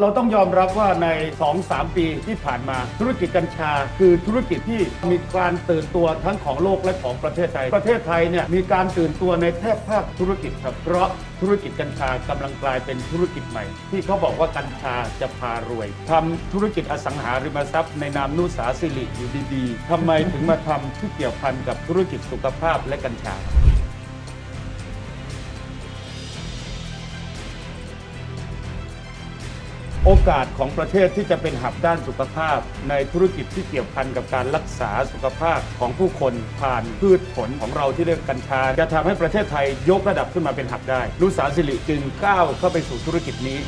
เราต้องยอมรับว่าใน 2-3 ปีที่ผ่านมาธุรกิจกัญชา คือธุรกิจที่มีการตื่นตัวทั้งของโลกและของประเทศไทย ประเทศไทยเนี่ยมีการตื่นตัวในแทบภาคธุรกิจครับเพราะธุรกิจกัญชากำลังกลายเป็นธุรกิจใหม่ ที่เขาบอกว่ากัญชาจะพารวยทำธุรกิจอสังหาริมทรัพย์ในนามนุสาสิริอยู่ดีๆทำไมถึงมาทำที่เกี่ยวพันกับธุรกิจสุขภาพและกัญชา อกาสของประเทศที่จะเป็นหับด้านสุขภาพ ในธุรกิจที่เกี่ยวพันกับการรักษาสุขภาพของผู้คนผ่านพืชผลของเราที่เรียกกัญชา จะทำให้ประเทศไทยยกระดับขึ้นมาเป็นหับได้ รุสาสิริจึงก้าวเข้าไปสู่ธุรกิจนี้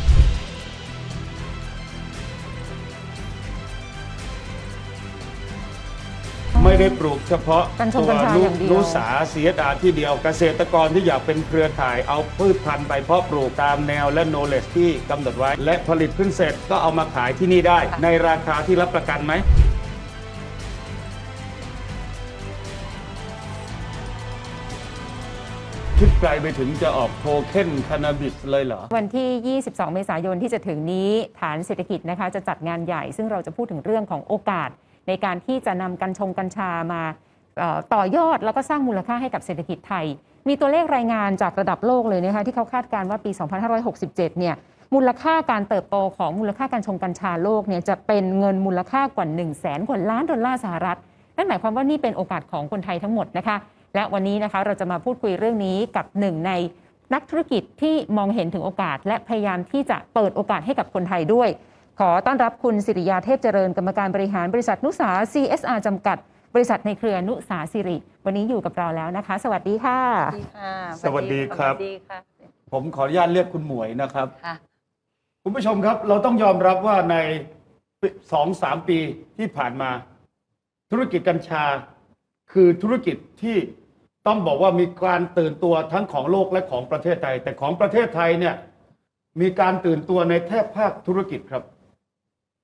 ไม่ได้ปลูกเฉพาะกัญชงตัวกัญชานุอย่างเดียวนุสา CSR ที่เดียวเกษตรกรที่อยากเป็นเครือข่ายเอาพืชพันธุ์ไปเพาะปลูกตามแนวและโนเล e ที่กำหนดไว้ และผลิตขึ้นเสร็จก็เอามาขายที่นี่ได้ ในราคาที่รับประกันไหม คิดไกลไปถึงจะออกโทเค็นคานาบิสเลยเหรอ วันที่ 22 เมษายนที่จะถึงนี้ฐานเศรษฐกิจนะคะจะจัดงานใหญ่ ซึ่งเราจะพูดถึงเรื่องของโอกาส ในการที่จะนำกัญชงกัญชามาต่อยอดแล้วก็สร้างมูลค่าให้กับเศรษฐกิจไทย มีตัวเลขรายงานจากระดับโลกเลยนะคะที่เขาคาดการณ์ว่าปี 2567 เนี่ยมูลค่าการเติบโตของมูลค่าการชงกัญชาโลกเนี่ยจะเป็นเงินมูลค่ากว่า1 0 0 0 0แสนกว่าล้านดอลลาร์สหรัฐ นั่นหมายความว่านี่เป็นโอกาสของคนไทยทั้งหมดนะคะ และวันนี้นะคะเราจะมาพูดคุยเรื่องนี้กับหนึ่งในนักธุรกิจที่มองเห็นถึงโอกาส และพยายามที่จะเปิดโอกาสให้กับคนไทยด้วย ขอต้อนรับคุณสิริยาเทพเจริญกรรมการบริหารบริษัทนุสา CSR จำกัด บริษัทในเครือนุสาสิริ วันนี้อยู่กับเราแล้วนะคะ สวัสดีค่ะ สวัสดีค่ะสวัสดีครับ สวัสดีค่ะผมขออนุญาตเรียกคุณหมวยนะครับ ค่ะคุณผู้ชมครับ เราต้องยอมรับว่าในสองสามปีที่ผ่านมา ธุรกิจกัญชา คือธุรกิจที่ต้องบอกว่ามีการตื่นตัวทั้งของโลกและของประเทศไทย แต่ของประเทศไทยเนี่ยมีการตื่นตัวในแทบภาคธุรกิจครับ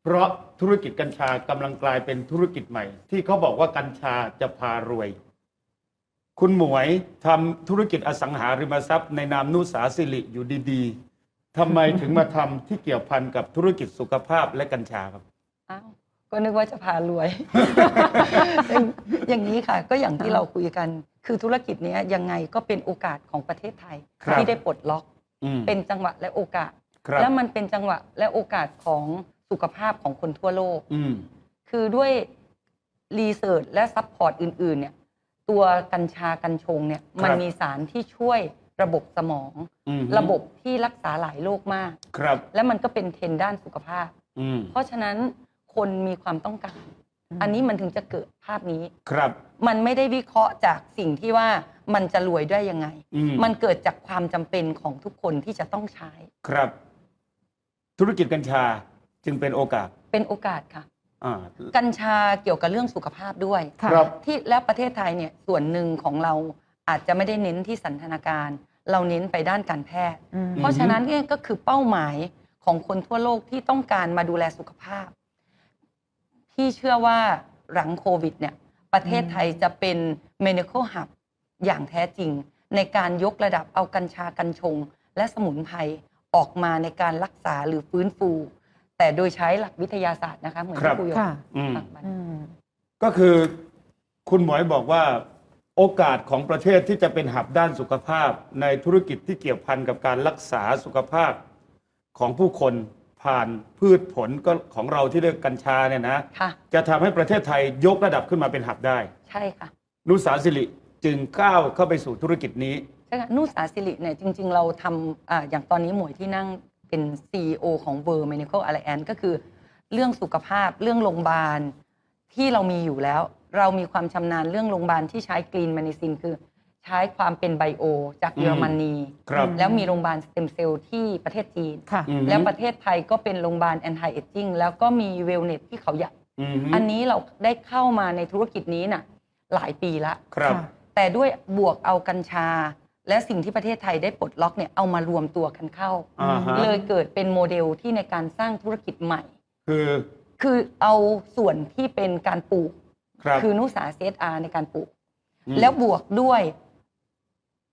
เพราะธุรกิจกัญชากำลังกลายเป็นธุรกิจใหม่ ที่เขาบอกว่ากัญชาจะพารวย คุณหมวยทำธุรกิจอสังหาริมทรัพย์ ในนามนุสาสิริอยู่ดีๆทำไมถึงมาทำที่เกี่ยวพันกับธุรกิจสุขภาพและกัญชาครับ อ้าวก็นึกว่าจะพารวย อย่างนี้ค่ะ ก็อย่างที่เราคุยกัน คือธุรกิจเนี้ยยังไงก็เป็นโอกาสของประเทศไทย ครับ ที่ได้ปลดล็อก อืมเป็นจังหวะและโอกาส ครับ แล้วมันเป็นจังหวะและโอกาสของ สุขภาพของคนทั่วโลก อืม คือด้วยรีเสิร์ชและซัพพอร์ตอื่น ๆ เนี่ย ตัวกัญชากัญชงเนี่ยมันมีสารที่ช่วยระบบสมอง อืมระบบที่รักษาหลายโรคมาก ครับ และมันก็เป็นเทรนด์ด้านสุขภาพ อืมเพราะฉะนั้นคนมีความต้องการ อันนี้มันถึงจะเกิดภาพนี้ ครับ มันไม่ได้วิเคราะห์จากสิ่งที่ว่ามันจะรวยได้ยังไง อืมมันเกิดจากความจำเป็นของทุกคนที่จะต้องใช้ ครับ ธุรกิจกัญชา จึงเป็นโอกาสเป็นโอกาสค่ะ อ่า กัญชาเกี่ยวกับเรื่องสุขภาพด้วย ค่ะครับ ที่แล้วประเทศไทยเนี่ยส่วนหนึ่งของเราอาจจะไม่ได้เน้นที่สันทนาการ เราเน้นไปด้านการแพทย์ อืม เพราะฉะนั้นเนี่ยก็คือเป้าหมายของคนทั่วโลกที่ต้องการมาดูแลสุขภาพที่เชื่อว่าหลังโควิดเนี่ย ประเทศไทยจะเป็น medical hub อย่างแท้จริง ในการยกระดับเอากัญชากัญชง และสมุนไพรออกมาในการรักษาหรือฟื้นฟู แต่โดยใช้หลักวิทยาศาสตร์นะคะเหมือนครับที่คุยค่ะ อืมอืม ก็คือคุณหมวยบอกว่าโอกาสของประเทศที่จะเป็นหับด้านสุขภาพ ในธุรกิจที่เกี่ยวพันกับการรักษาสุขภาพของผู้คนผ่านพืชผลก็ของเราที่เรียกกัญชาเนี่ยนะ ค่ะ จะทำให้ประเทศไทยยกระดับขึ้นมาเป็นหับได้ ใช่ค่ะ นุสาสิริจึงก้าวเข้าไปสู่ธุรกิจนี้ ใช่ค่ะนุสาสิริเนี่ยจริง ๆ เราทำอาอย่างตอนนี้หมวยที่นั่ง เป็น CEO ของ World Medical Alliance ก็คือ เรื่องสุขภาพเรื่องโรงพยาบาลที่เรามีอยู่แล้ว เรามีความชำนาญเรื่องโรงพยาบาลที่ใช้ Green Medicine คือใช้ความเป็นไบโอ จากเยอรมนีครับแล้วมีโรงพยาบาลสเต็มเซลล์ที่ประเทศจีน ค่ะ อืม แล้วประเทศไทยก็เป็นโรงพยาบาล anti aging แล้วก็มีเวลเนสที่เขาใหญ่อืมอันนี้เราได้เข้ามาในธุรกิจนี้น่ะหลายปีละ ครับค่ะแต่ด้วยบวกเอากัญชา และสิ่งที่ประเทศไทยได้ปลดล็อกเนี่ยเอามารวมตัวกันเข้า อ่าฮะ เลยเกิดเป็นโมเดลที่ในการสร้างธุรกิจใหม่ คือคือเอาส่วนที่เป็นการปลูก ครับคือนุสา CSR ในการปลูกอืมแล้วบวกด้วย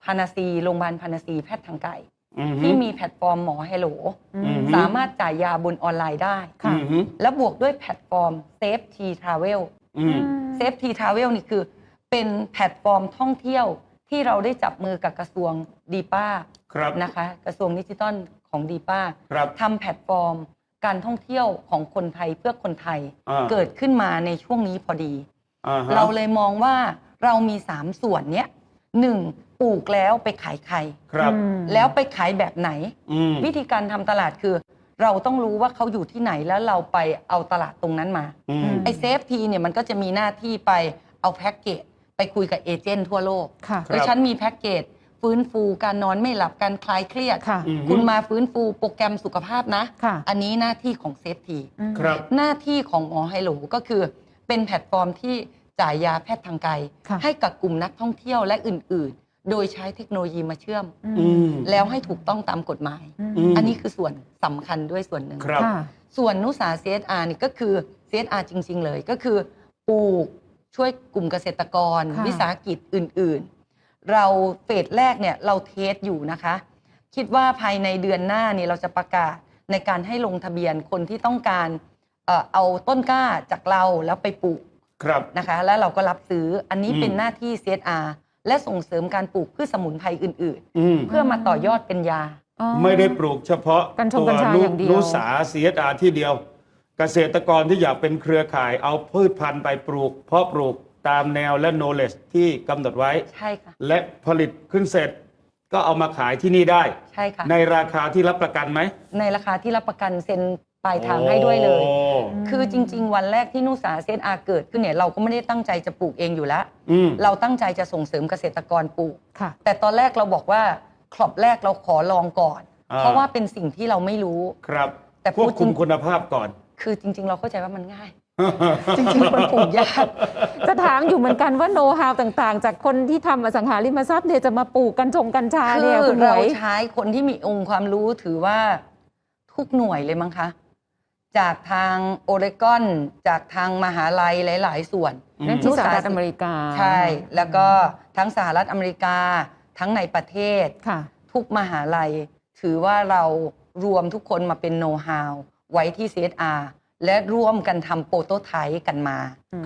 พานาซีโรงพยาบาลพานาซีแพทย์ทางไกลอือฮึที่มีแพลตฟอร์มหมอ Hello อือืมมสามารถจ่ายยาบนออนไลน์ได้ ค่ะ อือฮึและบวกด้วยแพลตฟอร์ม Safe T Travel อืม Safe T Travel นี่คือเป็นแพลตฟอร์มท่องเที่ยว ที่เราได้จับมือกับกระทรวงดีป้าครับนะคะ กระทรวงดิจิทัลของดีป้าครับทำแพลตฟอร์ม การท่องเที่ยวของคนไทยเพื่อคนไทยอ่า เกิดขึ้นมาในช่วงนี้พอดี อ่าฮะเราเลยมองว่าเรามีสามส่วนเนี้ยหนึ่งปลูกแล้วไปขายใคร ครับอืม แล้วไปขายแบบไหน อืมวิธีการทำตลาดคือ เราต้องรู้ว่าเขาอยู่ที่ไหนแล้วเราไปเอาตลาดตรงนั้นมา อืม ไอ้เซฟทีเนี่ยมันก็จะมีหน้าที่ไปเอาแพ็กเกจ ไปคุยกับเอเจนต์ทั่วโลกค่ะ ครับโดยฉันมีแพ็กเกจฟื้นฟูการนอนไม่หลับการคลายเครียด ค่ะ อืมคุณมาฟื้นฟูโปรแกรมสุขภาพนะ ค่ะ อันนี้หน้าที่ของเซฟที อืม ครับ หน้าที่ของหมอไฮโลก็คือ เป็นแพลตฟอร์มที่จ่ายยาแพทย์ทางไกล ค่ะ ให้กับกลุ่มนักท่องเที่ยวและอื่น ๆ โดยใช้เทคโนโลยีมาเชื่อมอืม แล้วให้ถูกต้องตามกฎหมาย อืม อันนี้คือส่วนสำคัญด้วยส่วนหนึ่ง ครับ ค่ะ ส่วนนุสา CSR นี่ก็คือ CSR จริง ๆ เลยก็คือปลูก ช่วยกลุ่มเกษตรกร ค่ะ วิสาหกิจอื่นๆ เราเฟสแรกเนี่ยเราเทสอยู่นะคะ คิดว่าภายในเดือนหน้าเนี่ยเราจะประกาศในการให้ลงทะเบียนคนที่ต้องการเอ่อเอาต้นกล้าจากเราแล้วไปปลูก ครับ นะคะแล้วเราก็รับซื้ออันนี้อืม เป็นหน้าที่ CSR และส่งเสริมการปลูกพืชสมุนไพรอื่น อืมๆ เพื่อมาต่อยอดเป็นยา อ๋อ ไม่ได้ปลูกเฉพาะกัญชงตัวกัญชานุอย่างเดียว นุสา CSR ที่เดียว เกษตรกรที่อยากเป็นเครือข่ายเอาพืชพันธุ์ไปปลูก เพาะปลูกตามแนวและ knowledge ที่กำหนดไว้ ใช่ค่ะ และผลิตขึ้นเสร็จก็เอามาขายที่นี่ได้ ใช่ค่ะ ในราคาที่รับประกันไหมในราคาที่รับประกันเซ็นปลายทางให้ด้วยเลย โอ้คือจริง ๆ วันแรกที่นุสาเซนอาเกิดขึ้นเนี่ยเราก็ไม่ได้ตั้งใจจะปลูกเองอยู่แล้ว อืม เราตั้งใจจะส่งเสริมเกษตรกรปลูก ค่ะ แต่ตอนแรกเราบอกว่าครอบแรกเราขอลองก่อน อ่า เพราะว่าเป็นสิ่งที่เราไม่รู้ ครับแต่ควบพูดจริคุมงคุณภาพก่อน คือจริง ๆ เราเข้าใจว่ามันง่าย จริงๆมันปลูกยากจะถามอยู่เหมือนกันว่าโน้ตฮาวต่างๆ จากคนที่ทำอสังหาริมทรัพย์เนี่ยจะมาปลูกกัญชงกัญชาคืเนี่ยอคุณหมเราวยใช้คนที่มีองค์ความรู้ถือว่าทุกหน่วยเลยมั้งคะ จากทางโอเรกอน จากทางมหาลัยหลาย ๆ ส่วนนั่นที่สหรัฐอเมริกาใช่ แล้วก็ทั้งสหรัฐอเมริกา ทั้งในประเทศ ค่ะ ทุกมหาลัย ถือว่าเรารวมทุกคนมาเป็นโน้ตฮาว ไว้ที่ CSR และร่วมกันทำโปรโตไทป์กันมา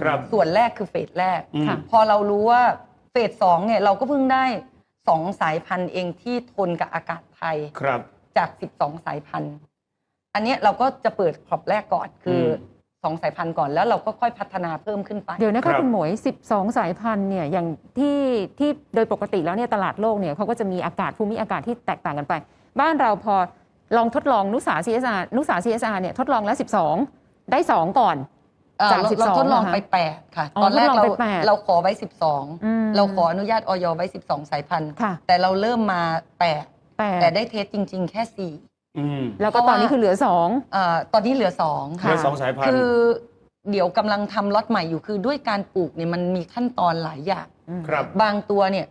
ครับ ส่วนแรกคือเฟสแรก อืม ค่ะ พอเรารู้ว่าเฟสสองเนี่ยเราก็เพิ่งได้สองสายพันธุ์เองที่ทนกับอากาศไทย ครับ จาก 12 สายพันธุ์ อันเนี้ยเราก็จะเปิดครอบแรกก่อนคืออม2สายพันธุ์ก่อนแล้วเราก็ค่อยพัฒนาเพิ่มขึ้นไป เดี๋ยวนะครัคะบ คุณหมวย 12 สายพันธุ์เนี่ยอย่างที่ที่โดยปกติแล้วเนี่ยตลาดโลกเนี่ยเขาก็จะมีอากาศภูมิอากาศที่แตกต่างกันไป บ้านเราพอ ลองทดลองนุสา CSR นุสา CSR เนี่ยทดลองแล้ว 12 ได้ 2 ก่อน เอ่อจากเรา12เราทดลองเหรอคะไป 8 ค่ะ อ๋อตอนแรกทดลเราองไป8เราขอไว้ อืม 12 เราขออนุญาตออยไว้ 12 สายพันธุ์ ค่ะแต่เราเริ่มมา 8 แปแต่ดได้เทสจริง ๆ แค่ อืมแล้วก็ตอนนี้คือเหลือ2 4เอ่อตอนนี้เหลือ 2 เหค่ะลือสองสายพันธุ์คือเดี๋ยวกำลังทำล็อตใหม่อยู่คือด้วยการปลูกเนี่ยมันมีขั้นตอนหลายอย่าง ครับ บางตัวเนี่ย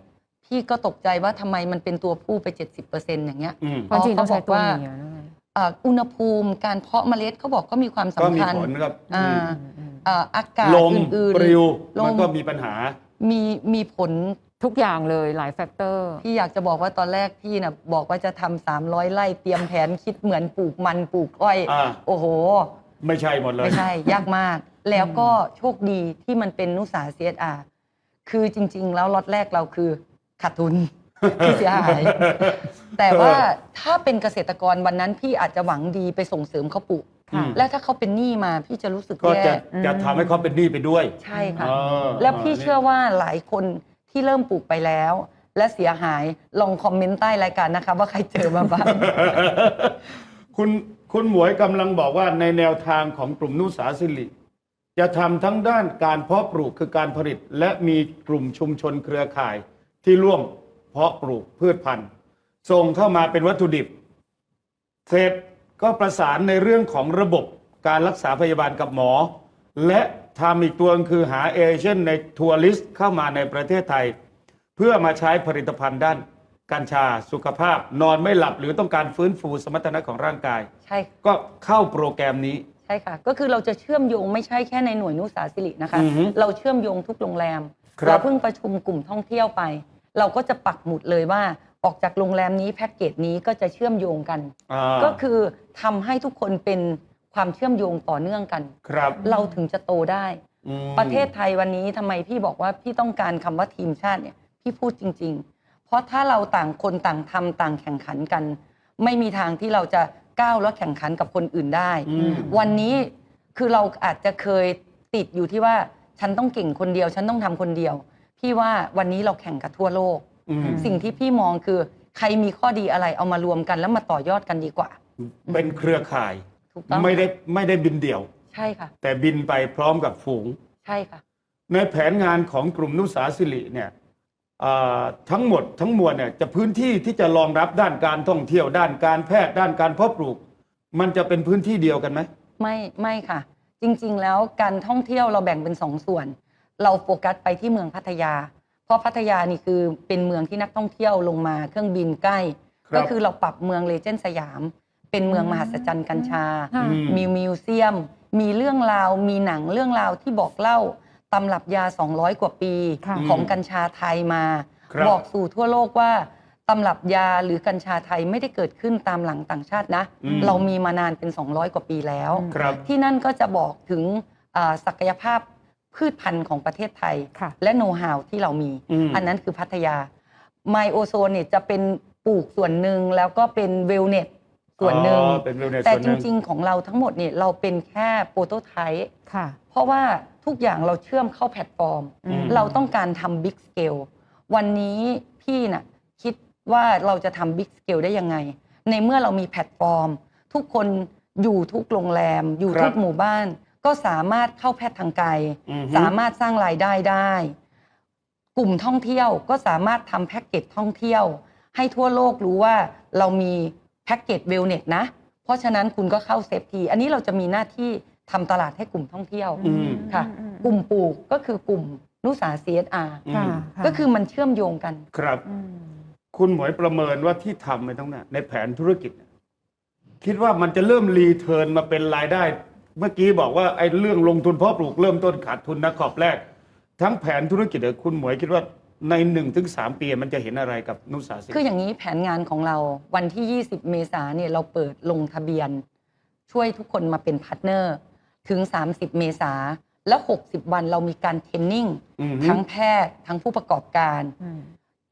พี่ก็ตกใจว่าทำไมมันเป็นตัวผู้ไป 70%อย่างเงี้ย อืมเพราะจริงต้องใช้ตัวเขาบอกว่าเมียนะเอ่ออุณหภูมิการเพาะเมล็ดเขาบอกก็มีความก็สำมีคัญผลครับอ่าอืมเอ่ออากาศลมอื่น ปลิวลมันก็มีปัญหามีมีผล ทุกอย่างเลยหลายแฟกเตอร์ พี่อยากจะบอกว่าตอนแรกพี่นะบอกว่าจะทำสามร้อยไร่เตรียมแผนคิดเหมือนปลูกมันปลูกอ้อย อ่า โอ้โห ไม่ใช่หมดเลย ไม่ใช่ ยากมาก แล้วก็โชคดีที่มันเป็นนุสา CSR คือจริง ๆ แล้วล็อตแรกเราคือ ขาดทุนคือเสียหาย แต่ว่าถ้าเป็นเกษตรกรวันนั้นพี่อาจจะหวังดีไปส่งเสริมเขาปลูกค่ะและถ้าเขาเป็นหนี้มาพี่จะรู้สึกก็แย่จะจะทำให้เขาเป็นหนี้ไปด้วยใช่ค่ะ เออแล้วพี่เชื่อว่าหลายคนที่เริ่มปลูกไปแล้ว และเสียหายลองคอมเมนต์ใต้รายการนะคะว่าใครเจอมาบ้าง คุณคุณหมวยกำลังบอกว่าในแนวทางของกลุ่มนุสาสิริจะทำทั้งด้านการเพาะปลูกคือการผลิต และมีกลุ่มชุมชนเครือข่าย ที่ร่วมเพาะปลูกพืชพันธุ์ ส่งเข้ามาเป็นวัตถุดิบ เสร็จก็ประสานในเรื่องของระบบการรักษาพยาบาลกับหมอ และทำอีกตัวคือหาเอเจนต์ในทัวริสต์เข้ามาในประเทศไทย เพื่อมาใช้ผลิตภัณฑ์ด้านกัญชาสุขภาพนอนไม่หลับหรือต้องการฟื้นฟูสมรรถนะของร่างกาย ใช่ ก็เข้าโปรแกรมนี้ ใช่ค่ะ ก็คือเราจะเชื่อมโยงไม่ใช่แค่ในหน่วยนุสาสิรินะคะอือฮึเราเชื่อมโยงทุกโรงแรมครับเราเพิ่งประชุมกลุ่มท่องเที่ยวไป เราก็จะปักหมุดเลยว่าออกจากโรงแรมนี้แพ็กเกจนี้ก็จะเชื่อมโยงกัน อ่าก็คือทำให้ทุกคนเป็นความเชื่อมโยงต่อเนื่องกัน ครับเราถึงจะโตได้ อืมประเทศไทยวันนี้ทำไมพี่บอกว่าพี่ต้องการคำว่าทีมชาติเนี่ยพี่พูดจริง ๆ เพราะถ้าเราต่างคนต่างทำต่างแข่งขันกัน ไม่มีทางที่เราจะก้าวแล้วแข่งขันกับคนอื่นได้ อืม วันนี้คือเราอาจจะเคยติดอยู่ที่ว่าฉันต้องเก่งคนเดียว ฉันต้องทำคนเดียว พี่ว่าวันนี้เราแข่งกับทั่วโลก อืม สิ่งที่พี่มองคือใครมีข้อดีอะไรเอามารวมกันแล้วมาต่อยอดกันดีกว่า เป็นเครือข่าย ถูกต้องไม่ได้ไม่ได้บินเดี่ยว ใช่ค่ะ แต่บินไปพร้อมกับฝูง ใช่ค่ะ ในแผนงานของกลุ่มนุสาสิริเนี่ยอ่าทั้งหมดทั้งมวลเนี่ยจะพื้นที่ที่จะรองรับด้านการท่องเที่ยวด้านการแพทย์ด้านการเพาะปลูก มันจะเป็นพื้นที่เดียวกันไหม ไม่ไม่ค่ะ จริงๆแล้วการท่องเที่ยวเราแบ่งเป็นสองส่วน เราโฟกัสไปที่เมืองพัทยา เพราะพัทยานี่คือเป็นเมืองที่นักท่องเที่ยวลงมาเครื่องบินใกล้ ครับก็คือเราปรับเมืองเลเจนด์สยาม เป็นเมืองมหัศจรรย์กัญชา ค่ะ อืม มีมิวเซียม มีเรื่องราว มีหนังเรื่องราวที่บอกเล่าตำรับยา 200 กว่าปีค่ะ ของกัญชาไทยมา ครับ บอกสู่ทั่วโลกว่าตำรับยาหรือกัญชาไทยไม่ได้เกิดขึ้นตามหลังต่างชาตินะ อืม เรามีมานานเป็น 200 กว่าปีแล้ว ครับ ที่นั่นก็จะบอกถึงอ่าศักยภาพ พืชพันธุ์ของประเทศไทย ค่ะและโน้ตฮาวที่เรามี อืม อันนั้นคือพัทยาไมโอโซนเนี่ยจะเป็นปลูกส่วนหนึ่งแล้วก็เป็นเวลเนสส่วนหนึ่ง อ๋อเป็น wellness แต่ส่วนหจนึ่ง ริง ๆ ของเราทั้งหมดเนี่ยเราเป็นแค่โปรโตไทป์ ค่ะ เพราะว่าทุกอย่างเราเชื่อมเข้าแพลตฟอร์ม อืม เราต้องการทำบิ๊กสเกลวันนี้พี่น่ะคิดว่าเราจะทำบิ๊กสเกลได้ยังไง ในเมื่อเรามีแพลตฟอร์ม ทุกคนอยู่ทุกโรงแรม อยู่ครับทุกหมู่บ้าน ก็สามารถเข้าแพทย์ทางไกล อือฮึ สามารถสร้างรายได้ได้ กลุ่มท่องเที่ยวก็สามารถทำแพ็กเกจท่องเที่ยว ให้ทั่วโลกรู้ว่าเรามีแพ็กเกจเวลเนสนะ เพราะฉะนั้นคุณก็เข้าเซฟทีอันนี้เราจะมีหน้าที่ทำตลาดให้กลุ่มท่องเที่ยว อืม ค่ะกลุ่มปลูกก็คือกลุ่มนุสา CSR อืมค่ะะก็คือมันเชื่อมโยงกัน ครับอืมคุณหมวยประเมินว่าที่ทำไปทั้งนั้นในแผนธุรกิจเนี่ยคิดว่ามันจะเริ่มรีเทิร์นมาเป็นรายได้ เมื่อกี้บอกว่าไอ้เรื่องลงทุนเพาะปลูกเริ่มต้นขาดทุนนะขอบแรก ทั้งแผนธุรกิจเนี่ยคุณหมวยคิดว่าในหนึ่งถึงสามปีมันจะเห็นอะไรกับนุสาสิคืออย่างนี้แผนงานของเราวันที่ 20 เมษาเนี่ยเราเปิดลงทะเบียน ช่วยทุกคนมาเป็นพาร์ทเนอร์ถึง 30 เมษาแล้ว 60 วันเรามีการเทรนนิ่งอืมทั้งแพทย์ทั้งผู้ประกอบการอืม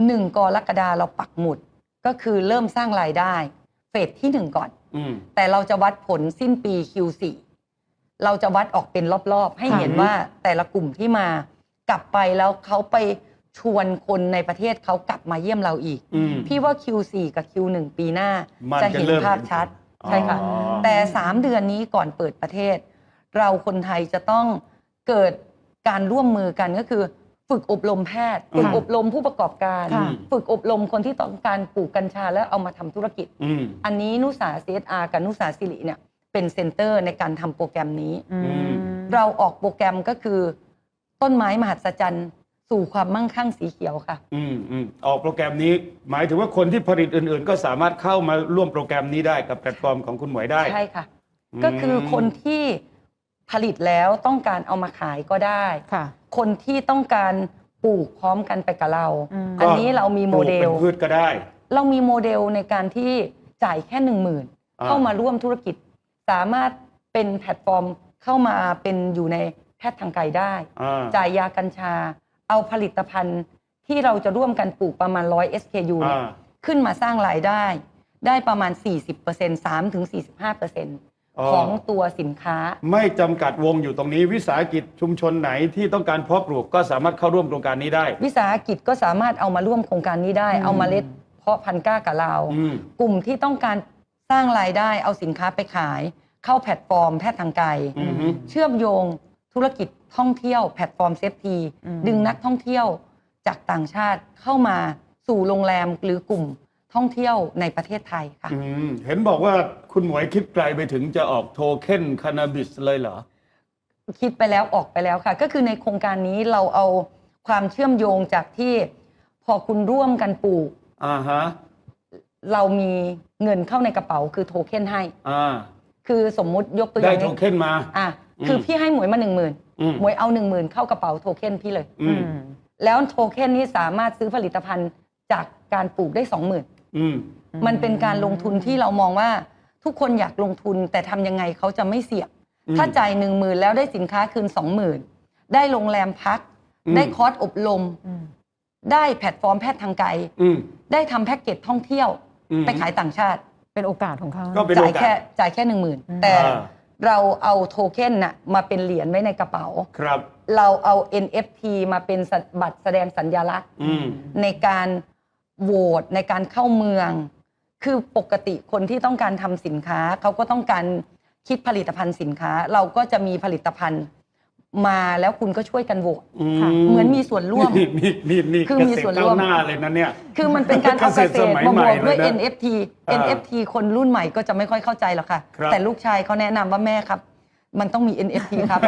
หนึ่งกรกฎาเราปักหมุดก็คือเริ่มสร้างรายได้ เฟสที่หนึ่งก่อนอืมแต่เราจะวัดผลสิ้นปี Q4 เราจะวัดออกเป็นรอบๆ ให้ค่ะเห็นว่าแต่ละกลุ่มที่มากลับไปแล้วเขาไปชวนคนในประเทศเขากลับมาเยี่ยมเราอีก อืม พี่ว่า Q4 กับ Q1 ปีหน้ามันจะจะเห็นเริ่มภาพเห็นชัดอ๋อใช่ค่ะแต่ 3 เดือนนี้ก่อนเปิดประเทศ เราคนไทยจะต้องเกิดการร่วมมือกันก็คือ ฝึกอบรมแพทย์ ฝึกค่ะอบรมผู้ประกอบการ ค่ะ ฝึกอบรมคนที่ต้องการปลูกกัญชาแล้วเอามาทำธุรกิจ อืม อันนี้นุสา CSR กับนุสาสิริเนี่ย เป็นเซ็นเตอร์ในการทำโปรแกรมนี้ อืม เราออกโปรแกรมก็คือ ต้นไม้มหัศจรรย์สู่ความมั่งคั่งสีเขียวค่ะ อืมอืมออกโปรแกรมนี้หมายถึงว่าคนที่ผลิตอื่นๆ ก็สามารถเข้ามาร่วมโปรแกรมนี้ได้กับแพลตฟอร์มของคุณหมวยได้ ใช่ค่ะอืมก็คือคนที่ผลิตแล้วต้องการเอามาขายก็ได้ ค่ะ คนที่ต้องการปลูกพร้อมกันไปกับเรา อืม อันนี้เรามีโมเดปล ลูกเป็นพืชก็ได้ เรามีโมเดลในการที่จ่ายแค่หนึ่งหมื่นอ่า เข้ามาร่วมธุรกิจ สามารถเป็นแพลตฟอร์มเข้ามาเป็นอยู่ในแพทย์ทางไกลได้ อ่า จ่ายยากัญชา เอาผลิตภัณฑ์ที่เราจะร่วมกันปลูกประมาณ 100 SKU เนี่ยอ่า ขึ้นมาสร้างรายได้ ได้ประมาณ 40% 3ถึง45%อ๋อของตัวสินค้า ไม่จำกัดวงอยู่ตรงนี้ วิสาหกิจชุมชนไหนที่ต้องการเพาะปลูกก็สามารถเข้าร่วมโครงการนี้ได้ วิสาหกิจก็สามารถเอามาร่วมโครงการนี้ได้อืมเอามาเล็ดเพาะพันธุ์กล้ากับเรา อืม กลุ่มที่ต้องการ สร้างรายได้เอาสินค้าไปขาย เข้าแพลตฟอร์มแพทย์ทางไกล อืมฮึ เชื่อมโยงธุรกิจท่องเที่ยวแพลตฟอร์มเซฟทีอืม ดึงนักท่องเที่ยวจากต่างชาติเข้ามาสู่โรงแรมหรือกลุ่มท่องเที่ยวในประเทศไทยค่ะ อืมเห็นบอกว่าคุณหมวยคิดไกลไปถึงจะออกโทเค็นคานาบิสเลยเหรอ คิดไปแล้วออกไปแล้วค่ะ ก็คือในโครงการนี้เราเอาความเชื่อมโยงจากที่ พอคุณร่วมกันปลูก อ่าฮะ เรามีเงินเข้าในกระเป๋าคือโทเค็นให้ อ่า คือสมมุติยกตัวอได้ย่างโทนี้เค็นมา อะคือมพี่ให้หมวยมาหนึ่งหมื่นอืมหมวยเอาหนึ่งหมื่นเข้ากระเป๋าโทเค็นพี่เลย อืมแล้วโทเค็นนี้สามารถซื้อผลิตภัณฑ์จากการปลูกได้สองหมื่นอืม มันเป็นการลงทุนที่เรามองว่าทุกคนอยากลงทุนแต่ทำยังไงเขาจะไม่เสี่ยง อืมถ้าจ่ายหนึ่งหมื่นแล้วได้สินค้าคืนสองหมื่นได้โรงแรมพัก อืม ได้คอร์สอบรม อืม ได้แพลตฟอร์มแพทย์ทางไกล อืม ได้ทำแพ็กเกจท่องเที่ยว อืม ไปขายต่างชาติ เป็นโอกาสของเขาก็เป็นจ่าโอยกาแค่สจ่ายแค่หนึ่งหมื่นอืมแต่อ่า เราเอาโทเค็นน่ะมาเป็นเหรียญไว้ในกระเป๋า ครับเราเอา NFT มาเป็นสัญบัตรแสดงสัญญลักษณ์ อืม ในการโหวตในการเข้าเมือง คือปกติคนที่ต้องการทำสินค้า เขาก็ต้องการคิดผลิตภัณฑ์สินค้า เราก็จะมีผลิตภัณฑ์ มาแล้วคุณก็ช่วยกันโหวตค่ะเหมือนมีส่วนร่วม นี่นี่นี่นี่คือมีเกษส่ตวนรร่วมก้าวหน้าเลยนะเนี่ย คือมันเป็นการเอาเกษตรเกษตรสมัยมาใหม่บวกด้วยเลยนะ NFT อ่า NFT คนรุ่นใหม่ก็จะไม่ค่อยเข้าใจหรอกค่ะ ครับ แต่ลูกชายเขาแนะนำว่าแม่ครับ มันต้องมี NFT ครับ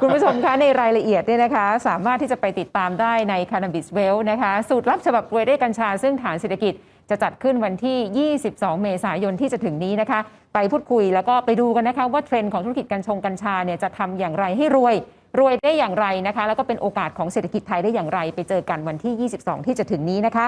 คุณผู้ชมคะในรายละเอียดเนี่ยนะคะ สามารถที่จะไปติดตามได้ใน Cannabis Well นะคะ สูตรลับฉบับรวยได้กัญชาซึ่งฐานเศรษฐกิจ จะจัดขึ้นวันที่ 22 เมษายนที่จะถึงนี้นะคะ ไปพูดคุยแล้วก็ไปดูกันนะคะว่าเทรนด์ของธุรกิจกัญชงกัญชาเนี่ยจะทำอย่างไรให้รวย รวยได้อย่างไรนะคะ แล้วก็เป็นโอกาสของเศรษฐกิจไทยได้อย่างไร ไปเจอกันวันที่ 22 ที่จะถึงนี้นะคะ